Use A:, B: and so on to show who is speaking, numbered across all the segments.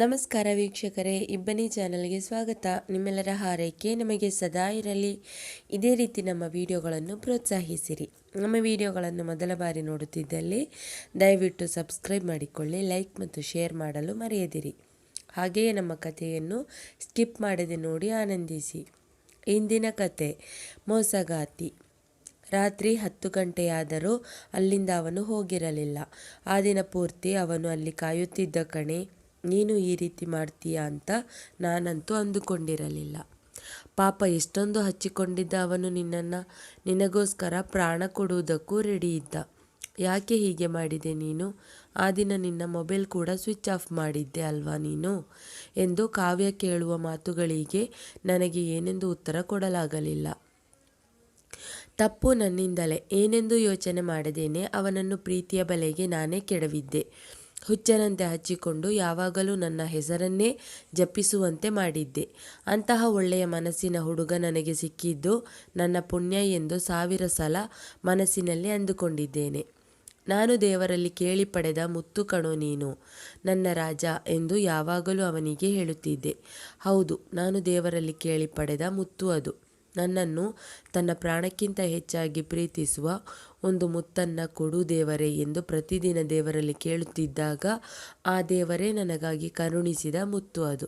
A: ನಮಸ್ಕಾರ ವೀಕ್ಷಕರೇ, ಇಬ್ಬನಿ ಚಾನಲ್ಗೆ ಸ್ವಾಗತ. ನಿಮ್ಮೆಲ್ಲರ ಹಾರೈಕೆ ನಮಗೆ ಸದಾ ಇರಲಿ. ಇದೇ ರೀತಿ ನಮ್ಮ ವಿಡಿಯೋಗಳನ್ನು ಪ್ರೋತ್ಸಾಹಿಸಿರಿ. ನಮ್ಮ ವಿಡಿಯೋಗಳನ್ನು ಮೊದಲ ಬಾರಿ ನೋಡುತ್ತಿದ್ದಲ್ಲಿ ದಯವಿಟ್ಟು ಸಬ್ಸ್ಕ್ರೈಬ್ ಮಾಡಿಕೊಳ್ಳಿ, ಲೈಕ್ ಮತ್ತು ಶೇರ್ ಮಾಡಲು ಮರೆಯದಿರಿ. ಹಾಗೆಯೇ ನಮ್ಮ ಕಥೆಯನ್ನು ಸ್ಕಿಪ್ ಮಾಡದೆ ನೋಡಿ ಆನಂದಿಸಿ. ಇಂದಿನ ಕತೆ ಮೋಸಗಾತಿ. ರಾತ್ರಿ ಹತ್ತು ಗಂಟೆಯಾದರೂ ಅಲ್ಲಿಂದ ಅವನು ಹೋಗಿರಲಿಲ್ಲ. ಆ ದಿನ ಪೂರ್ತಿ ಅವನು ಅಲ್ಲಿ ಕಾಯುತ್ತಿದ್ದ ಕಣೆ ನೀನು ಈ ರೀತಿ ಮಾಡ್ತೀಯಾ ಅಂತ ನಾನಂತೂ ಅಂದುಕೊಂಡಿರಲಿಲ್ಲ. ಪಾಪ ಎಷ್ಟೊಂದು ಹಚ್ಚಿಕೊಂಡಿದ್ದ ಅವನು ನಿನ್ನನ್ನು. ನಿನಗೋಸ್ಕರ ಪ್ರಾಣ ಕೊಡುವುದಕ್ಕೂ ರೆಡಿ ಇದ್ದ. ಯಾಕೆ ಹೀಗೆ ಮಾಡಿದೆ ನೀನು? ಆ ದಿನ ನಿನ್ನ ಮೊಬೈಲ್ ಕೂಡ ಸ್ವಿಚ್ ಆಫ್ ಮಾಡಿದ್ದೆ ಅಲ್ವಾ ನೀನು? ಎಂದು ಕಾವ್ಯ ಕೇಳುವ ಮಾತುಗಳಿಗೆ ನನಗೆ ಏನೆಂದು ಉತ್ತರ ಕೊಡಲಾಗಲಿಲ್ಲ. ತಪ್ಪು ನನ್ನಿಂದಲೇ ಏನೆಂದು ಯೋಚನೆ ಮಾಡದೇನೆ ಅವನನ್ನು ಪ್ರೀತಿಯ ಬಲೆಗೆ ನಾನೇ ಕೆಡವಿದ್ದೆ. ಹುಚ್ಚನಂತೆ ಹಚ್ಚಿಕೊಂಡು ಯಾವಾಗಲೂ ನನ್ನ ಹೆಸರನ್ನೇ ಜಪಿಸುವಂತೆ ಮಾಡಿದ್ದೆ. ಅಂತಹ ಒಳ್ಳೆಯ ಮನಸ್ಸಿನ ಹುಡುಗ ನನಗೆ ಸಿಕ್ಕಿದ್ದು ನನ್ನ ಪುಣ್ಯ ಎಂದು ಸಾವಿರ ಸಲ ಮನಸ್ಸಿನಲ್ಲಿ ಅಂದುಕೊಂಡಿದ್ದೇನೆ. ನಾನು ದೇವರಲ್ಲಿ ಕೇಳಿ ಪಡೆದ ಮುತ್ತು ಕಣೋ ನೀನು, ನನ್ನ ರಾಜ ಎಂದು ಯಾವಾಗಲೂ ಅವನಿಗೆ ಹೇಳುತ್ತಿದ್ದೆ. ಹೌದು, ನಾನು ದೇವರಲ್ಲಿ ಕೇಳಿ ಪಡೆದ ಮುತ್ತು ಅದು. ನನ್ನನ್ನು ತನ್ನ ಪ್ರಾಣಕ್ಕಿಂತ ಹೆಚ್ಚಾಗಿ ಪ್ರೀತಿಸುವ ಒಂದು ಮುತ್ತನ್ನು ಕೊಡು ದೇವರೇ ಎಂದು ಪ್ರತಿದಿನ ದೇವರಲ್ಲಿ ಕೇಳುತ್ತಿದ್ದಾಗ ಆ ದೇವರೇ ನನಗಾಗಿ ಕರುಣಿಸಿದ ಮುತ್ತು ಅದು.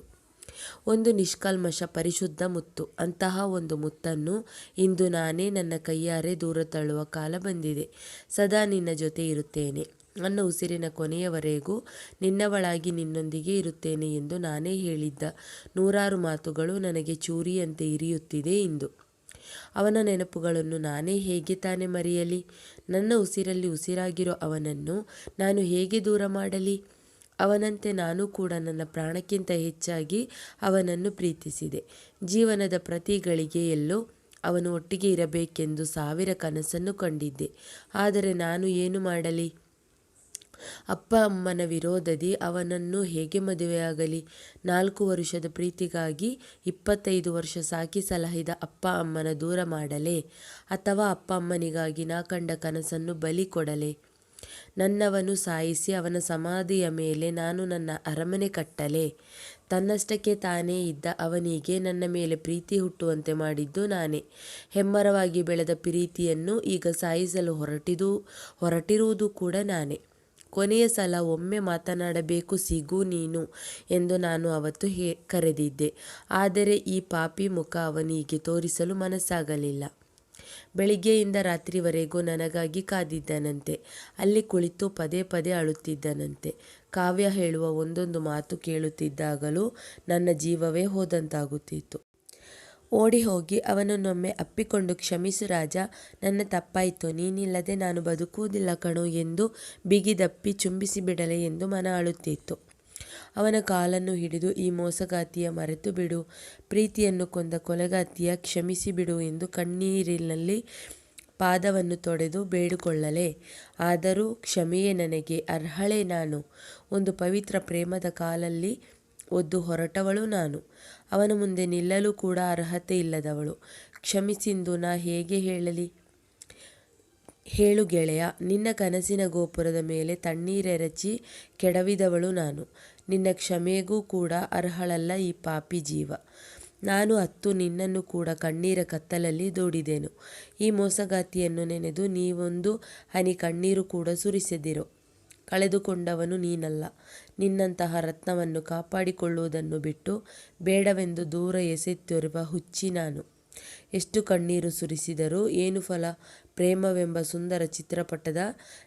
A: ಒಂದು ನಿಷ್ಕಲ್ಮಶ ಪರಿಶುದ್ಧ ಮುತ್ತು. ಅಂತಹ ಒಂದು ಮುತ್ತನ್ನು ಇಂದು ನಾನೇ ನನ್ನ ಕೈಯಾರೆ ದೂರ ತಳ್ಳುವ ಕಾಲ ಬಂದಿದೆ. ಸದಾ ನಿನ್ನ ಜೊತೆ ಇರುತ್ತೇನೆ. ನನ್ನ ಉಸಿರಿನ ಕೊನೆಯವರೆಗೂ ನಿನ್ನವಳಾಗಿ ನಿನ್ನೊಂದಿಗೆ ಇರುತ್ತೇನೆ ಎಂದು ನಾನೇ ಹೇಳಿದ್ದ. ನೂರಾರು ಮಾತುಗಳು ನನಗೆ ಚೂರಿಯಂತೆ ಇರಿಯುತ್ತಿದೆ ಇಂದು. ಅವನ ನೆನಪುಗಳನ್ನು ನಾನೇ ಹೇಗೆ ತಾನೇ ಮರೆಯಲಿ? ನನ್ನ ಉಸಿರಲ್ಲಿ ಉಸಿರಾಗಿರೋ ಅವನನ್ನು ನಾನು ಹೇಗೆ ದೂರ ಮಾಡಲಿ? ಅವನಂತೆ ನಾನು ಕೂಡ ನನ್ನ ಪ್ರಾಣಕ್ಕಿಂತ ಹೆಚ್ಚಾಗಿ ಅವನನ್ನು ಪ್ರೀತಿಸಿದೆ. ಜೀವನದ ಪ್ರತಿ ಗಳಿಗೆಯಲ್ಲೂ ಅವನು ಒಟ್ಟಿಗೆ ಇರಬೇಕೆಂದು ಸಾವಿರ ಕನಸನ್ನು ಕಂಡಿದ್ದೆ. ಆದರೆ ನಾನು ಏನು ಮಾಡಲಿ? ಅಪ್ಪ ಅಮ್ಮನ ವಿರೋಧದಿ ಅವನನ್ನು ಹೇಗೆ ಮದುವೆಯಾಗಲಿ? ನಾಲ್ಕು ವರುಷದ ಪ್ರೀತಿಗಾಗಿ ಇಪ್ಪತ್ತೈದು ವರ್ಷ ಸಾಕಿ ಸಲಹಿದ ಅಪ್ಪ ಅಮ್ಮನ ದೂರ ಮಾಡಲೇ ಅಥವಾ ಅಪ್ಪ ಅಮ್ಮನಿಗಾಗಿ ನಾ ಕಂಡ ಕನಸನ್ನು ಬಲಿ ಕೊಡಲೆ? ನನ್ನವನು ಸಾಯಿಸಿ ಅವನ ಸಮಾಧಿಯ ಮೇಲೆ ನಾನು ನನ್ನ ಅರಮನೆ ಕಟ್ಟಲೆ. ತನ್ನಷ್ಟಕ್ಕೆ ತಾನೇ ಇದ್ದ ಅವನಿಗೆ ನನ್ನ ಮೇಲೆ ಪ್ರೀತಿ ಹುಟ್ಟುವಂತೆ ಮಾಡಿದ್ದು ನಾನೇ. ಹೆಮ್ಮರವಾಗಿ ಬೆಳೆದ ಪ್ರೀತಿಯನ್ನು ಈಗ ಸಾಯಿಸಲು ಹೊರಟಿದು, ಹೊರಟಿರುವುದು ಕೂಡ ನಾನೇ. ಕೊನೆಯ ಸಲ ಒಮ್ಮೆ ಮಾತನಾಡಬೇಕು, ಸಿಗು ನೀನು ಎಂದು ನಾನು ಅವತ್ತು ಹೇ, ಕರೆದಿದ್ದೆ. ಆದರೆ ಈ ಪಾಪಿ ಮುಖ ಅವನಿಗೆ ತೋರಿಸಲು ಮನಸ್ಸಾಗಲಿಲ್ಲ. ಬೆಳಿಗ್ಗೆಯಿಂದ ರಾತ್ರಿವರೆಗೂ ನನಗಾಗಿ ಕಾದಿದ್ದನಂತೆ. ಅಲ್ಲಿ ಕುಳಿತು ಪದೇ ಪದೇ ಅಳುತ್ತಿದ್ದನಂತೆ. ಕಾವ್ಯ ಹೇಳುವ ಒಂದೊಂದು ಮಾತು ಕೇಳುತ್ತಿದ್ದಾಗಲೂ ನನ್ನ ಜೀವವೇ ಹೋದಂತಾಗುತ್ತಿತ್ತು. ಓಡಿ ಹೋಗಿ ಅವನನ್ನೊಮ್ಮೆ ಅಪ್ಪಿಕೊಂಡು ಕ್ಷಮಿಸು ರಾಜ, ನನ್ನ ತಪ್ಪಾಯಿತು, ನೀನಿಲ್ಲದೆ ನಾನು ಬದುಕುವುದಿಲ್ಲ ಕಣೋ ಎಂದು ಬಿಗಿದಪ್ಪಿ ಚುಂಬಿಸಿ ಬಿಡಲೆ ಎಂದು ಮನ ಅಳುತ್ತಿತ್ತು ಅವನ ಕಾಲನ್ನು ಹಿಡಿದು ಈ ಮೋಸಗಾತಿಯ ಮರೆತು ಬಿಡು, ಪ್ರೀತಿಯನ್ನು ಕೊಂದ ಕೊಲೆಗಾತಿಯ ಕ್ಷಮಿಸಿ ಬಿಡು ಎಂದು ಕಣ್ಣೀರಿನಲ್ಲಿ ಪಾದವನ್ನು ತೊಡೆದು ಬೇಡಿಕೊಳ್ಳಲೆ. ಆದರೂ ಕ್ಷಮೆಯೇ ನನಗೆ ಅರ್ಹಳೆ ನಾನು. ಒಂದು ಪವಿತ್ರ ಪ್ರೇಮದ ಕಾಲಲ್ಲಿ ಒದ್ದು ಹೊರಟವಳು ನಾನು. ಅವನ ಮುಂದೆ ನಿಲ್ಲಲು ಕೂಡ ಅರ್ಹತೆ ಇಲ್ಲದವಳು. ಕ್ಷಮಿಸಿಂದು ನಾ ಹೇಗೆ ಹೇಳಲಿ? ಹೇಳು ಗೆಳೆಯ, ನಿನ್ನ ಕನಸಿನ ಗೋಪುರದ ಮೇಲೆ ತಣ್ಣೀರೆರಚಿ ಕೆಡವಿದವಳು ನಾನು. ನಿನ್ನ ಕ್ಷಮೆಗೂ ಕೂಡ ಅರ್ಹಳಲ್ಲ ಈ ಪಾಪಿ ಜೀವ. ನಾನು ಅತ್ತು ನಿನ್ನನ್ನು ಕೂಡ ಕಣ್ಣೀರ ಕತ್ತಲಲ್ಲಿ ದೂಡಿದೆನು. ಈ ಮೋಸಗಾತಿಯನ್ನು ನೆನೆದು ನೀವೊಂದು ಹನಿ ಕಣ್ಣೀರು ಕೂಡ ಸುರಿಸದಿರು. ಕಳೆದುಕೊಂಡವನು ನೀನಲ್ಲ. ನಿನ್ನಂತಹ ರತ್ನವನ್ನು ಕಾಪಾಡಿಕೊಳ್ಳುವುದನ್ನು ಬಿಟ್ಟು ಬೇಡವೆಂದು ದೂರ ಎಸೆತ್ತಿರುವ ಹುಚ್ಚಿ ನಾನು. ಎಷ್ಟು ಕಣ್ಣೀರು ಸುರಿಸಿದರೂ ಏನು ಫಲ? ಪ್ರೇಮವೆಂಬ ಸುಂದರ ಚಿತ್ರಪಟದ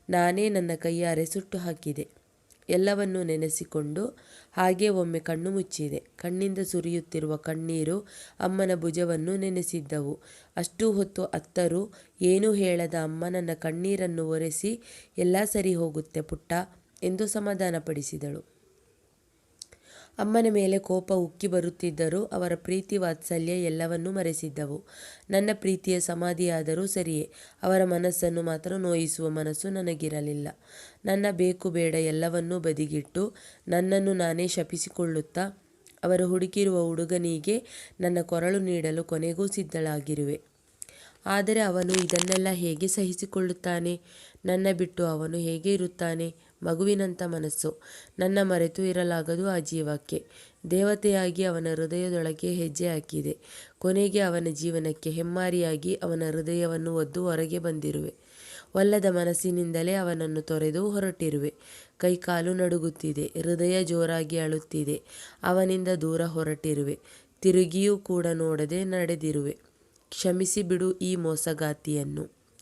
A: ನಾನೇ ನನ್ನ ಕೈಯಾರೆ ಸುಟ್ಟು ಹಾಕಿದೆ. ಎಲ್ಲವನ್ನೂ ನೆನೆಸಿಕೊಂಡು ಹಾಗೆ ಒಮ್ಮೆ ಕಣ್ಣು ಮುಚ್ಚಿದೆ. ಕಣ್ಣಿಂದ ಸುರಿಯುತ್ತಿರುವ ಕಣ್ಣೀರು ಅಮ್ಮನ ಭುಜವನ್ನು ನೆನೆಸಿದ್ದವು. ಅಷ್ಟು ಹೊತ್ತು ಅತ್ತರು, ಏನೂ ಹೇಳದ ಅಮ್ಮನನ್ನ ಕಣ್ಣೀರನ್ನು ಒರೆಸಿ, ಎಲ್ಲ ಸರಿ ಹೋಗುತ್ತೆ ಪುಟ್ಟ ಎಂದು ಸಮಾಧಾನಪಡಿಸಿದಳು. ಅಮ್ಮನ ಮೇಲೆ ಕೋಪ ಉಕ್ಕಿ ಬರುತ್ತಿದ್ದರೂ ಅವರ ಪ್ರೀತಿ ವಾತ್ಸಲ್ಯ ಎಲ್ಲವನ್ನೂ ಮರೆಸಿದ್ದವು. ನನ್ನ ಪ್ರೀತಿಯ ಸಮಾಧಿಯಾದರೂ ಸರಿಯೇ, ಅವರ ಮನಸ್ಸನ್ನು ಮಾತ್ರ ನೋಯಿಸುವ ಮನಸ್ಸು ನನಗಿರಲಿಲ್ಲ. ನನ್ನ ಬೇಕು ಬೇಡ ಎಲ್ಲವನ್ನೂ ಬದಿಗಿಟ್ಟು ನನ್ನನ್ನು ನಾನೇ ಶಪಿಸಿಕೊಳ್ಳುತ್ತಾ, ಅವರು ಹುಡುಕಿರುವ ಹುಡುಗನಿಗೆ ನನ್ನ ಕೊರಳು ನೀಡಲು ಕೊನೆಗೂ ಸಿದ್ಧಳಾಗಿರುವೆ. ಆದರೆ ಅವನು ಇದನ್ನೆಲ್ಲ ಹೇಗೆ ಸಹಿಸಿಕೊಳ್ಳುತ್ತಾನೆ? ನನ್ನ ಬಿಟ್ಟು ಅವನು ಹೇಗೆ ಇರುತ್ತಾನೆ? ಮಗುವಿನಂಥ ಮನಸ್ಸು. ನನ್ನ ಮರೆತು ಇರಲಾಗದು ಆ ಜೀವಕ್ಕೆ. ದೇವತೆಯಾಗಿ ಅವನ ಹೃದಯದೊಳಗೆ ಹೆಜ್ಜೆ ಹಾಕಿದೆ. ಕೊನೆಗೆ ಅವನ ಜೀವನಕ್ಕೆ ಹೆಮ್ಮಾರಿಯಾಗಿ ಅವನ ಹೃದಯವನ್ನು ಒದ್ದು ಹೊರಗೆ ಬಂದಿರುವೆ. ಒಲ್ಲದ ಮನಸ್ಸಿನಿಂದಲೇ ಅವನನ್ನು ತೊರೆದು ಹೊರಟಿರುವೆ. ಕೈಕಾಲು ನಡುಗುತ್ತಿದೆ. ಹೃದಯ ಜೋರಾಗಿ ಅಳುತ್ತಿದೆ. ಅವನಿಂದ ದೂರ ಹೊರಟಿರುವೆ. ತಿರುಗಿಯೂ ಕೂಡ ನೋಡದೆ ನಡೆದಿರುವೆ. ಕ್ಷಮಿಸಿ ಬಿಡು ಈ ಮೋಸಗಾತಿಯನ್ನು.